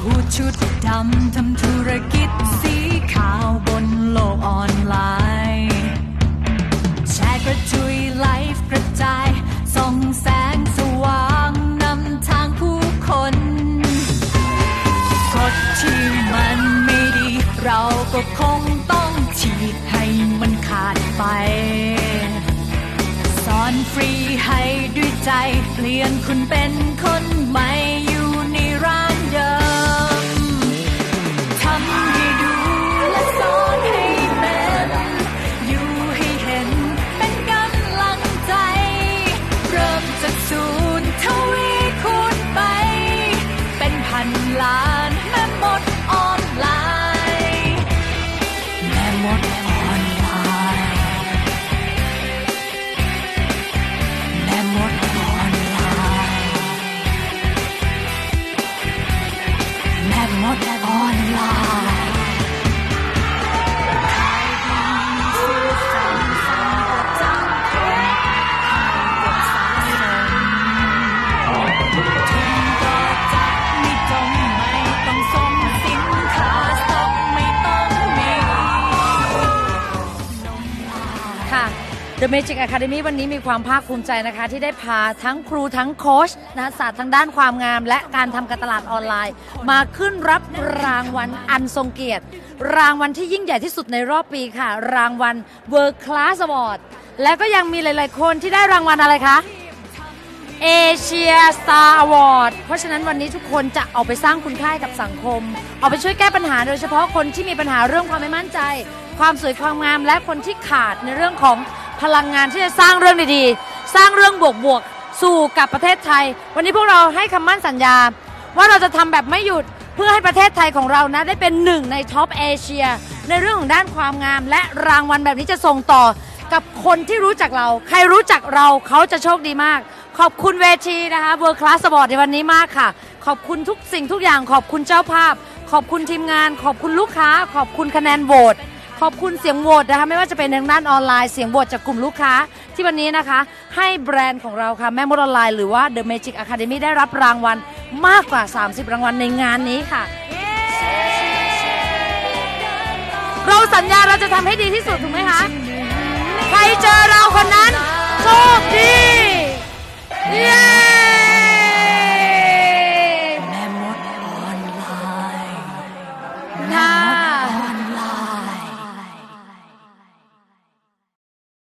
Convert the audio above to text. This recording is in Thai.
หูชุดดำทำธุรกิจสีขาวบนโลกออนไลน์ แชร์กระจุยไลฟ์กระจายส่องแสงสว่างนำทางผู้คนกฎที่มันไม่ดี เราก็คงต้องฉีกให้มันขาดไป สอนฟรีให้ด้วยใจ เปลี่ยนคุณเป็น แม่ The Magic Academy วันนี้มีความภาคภูมิใจนะคะที่ได้พาทั้งครูทั้งโค้ชนะศาสตร์ทางด้านความงาม และการทำการตลาดออนไลน์ มาขึ้นรับรางวัลอันทรงเกียรติ รางวัลที่ยิ่งใหญ่ที่สุดในรอบปีค่ะ รางวัล World Class Award และก็ยังมีหลาย ๆ คนที่ได้รางวัลอะไรคะเอเชียสตาร์อวอร์ดเพราะฉะนั้นวันนี้ทุกคนจะเอาไปสร้างคุณค่ากับสังคม เอาไปช่วยแก้ปัญหาโดยเฉพาะคนที่มีปัญหาเรื่องความไม่มั่นใจ ความสวยความงามและคนที่ขาดในเรื่องของ พลังงานที่จะสร้างเรื่องดีๆ สร้างเรื่องบวกๆ สู่กับประเทศไทย วันนี้พวกเราให้คำมั่นสัญญา ว่าเราจะทำแบบไม่หยุดเพื่อให้ประเทศไทยของเรานะได้เป็นหนึ่งในท็อปเอเชีย ในเรื่องของด้านความงาม และรางวัลแบบนี้จะส่งต่อกับคนที่รู้จักเรา ใครรู้จักเราเขาจะโชคดีมาก ขอบคุณเวทีนะคะ World Class Award ในวันนี้มากค่ะ ขอบคุณทุกสิ่งทุกอย่าง ขอบคุณเจ้าภาพ ขอบคุณทีมงาน ขอบคุณลูกค้า ขอบคุณคะแนนโหวต ขอบคุณเสียงโหวตนะคะไม่ว่าจะเป็นทางด้านออนไลน์เสียงโหวตจากกลุ่มลูกค้า ที่วันนี้นะคะ ให้แบรนด์ของเราค่ะแม่มดออนไลน์หรือว่า The Magic Academy ได้รับรางวัลมากกว่า 30 รางวัลในงานนี้ค่ะ เราสัญญาเราจะทำให้ดีที่สุดถูกไหมคะ ใครเจอเราคนนั้นโชคดีเย้แม่มดออนไลน์ค่ะ